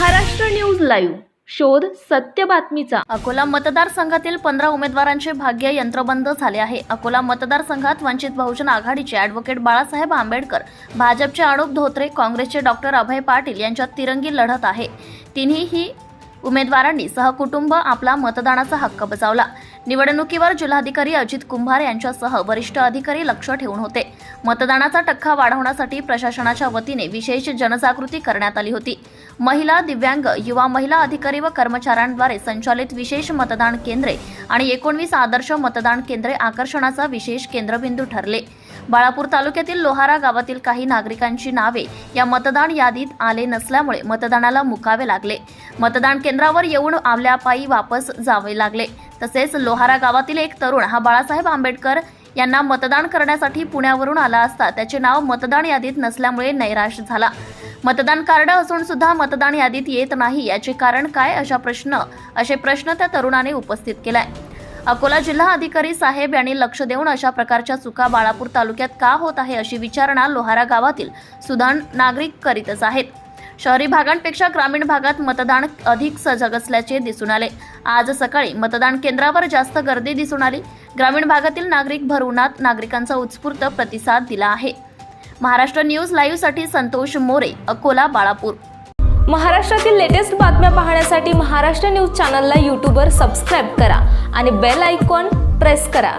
Maharashtra news live. शोध सत्य बातमीचा. अकोला मतदारसंघातील पंधरा उमेदवारांचे भाग्य यंत्रबंद झाले आहे. अकोला मतदारसंघात वंचित बहुजन आघाडीचे ॲडव्होकेट बाळासाहेब आंबेडकर भाजपचे अणूप धोत्रे काँग्रेसचे डॉक्टर अभय पाटील यांच्यात तिरंगी लढत आहे. तिन्हीही उमेदवारांनी सहकुटुंब आपला मतदानाचा हक्क बजावला. निवडणुकीवर जिल्हाधिकारी अजित कुंभार यांच्यासह वरिष्ठ अधिकारी लक्ष ठेवून होते. मतदानाचा टक्का वाढवण्यासाठी प्रशासनाच्या वतीने विशेष जनजागृती करण्यात आली होती. महिला दिव्यांग युवा महिला अधिकारी व कर्मचाऱ्यांद्वारे संचालित विशेष मतदान केंद्रे आणि एकोणवीस आदर्श मतदान केंद्रे आकर्षणाचा विशेष केंद्रबिंदू ठरले. बाळापूर तालुक्यातील लोहारा गावातील काही नागरिकांची नावे या मतदान यादीत आले नसल्यामुळे मतदानाला मुकावे लागले. मतदान केंद्रावर येऊन आपल्या पायी वापस जावे लागले. तसेच लोहारा गावातील एक तरुण हा बाळासाहेब आंबेडकर यांना मतदान करण्यासाठी पुण्यावरून आला असता. त्याचे नाव मतदान यादीत नसल्यामुळे नैराश झाला. मतदान कार्ड असून सुद्धा मतदान यादीत येत नाही. याचे कारण काय अशा प्रश्न? असे प्रश्न त्या तरुणाने उपस्थित केलाय. अकोला जिल्हा अधिकारी साहेब यांनी लक्ष देऊन अशा प्रकारच्या चुका बाळापूर तालुक्यात का होत आहे अशी विचारणा लोहारा गावातील सुधान नागरिक करीतच आहेत. शहरी भागांपेक्षा ग्रामीण भागात मतदान अधिक सजग असल्याचे दिसून आले. आज सकाळी मतदान केंद्रावर जास्त गर्दी दिसून आली. ग्रामीण भागातील नागरिक भरवणात नागरिकांचा उत्स्फूर्त प्रतिसाद दिला आहे. महाराष्ट्र न्यूज लाईव्हसाठी संतोष मोरे अकोला बाळापूर. महाराष्ट्रातील लेटेस्ट बातम्या पाहण्यासाठी महाराष्ट्र न्यूज चॅनलला यूट्यूबवर सबस्क्राईब करा आणि बेल आयकॉन प्रेस करा.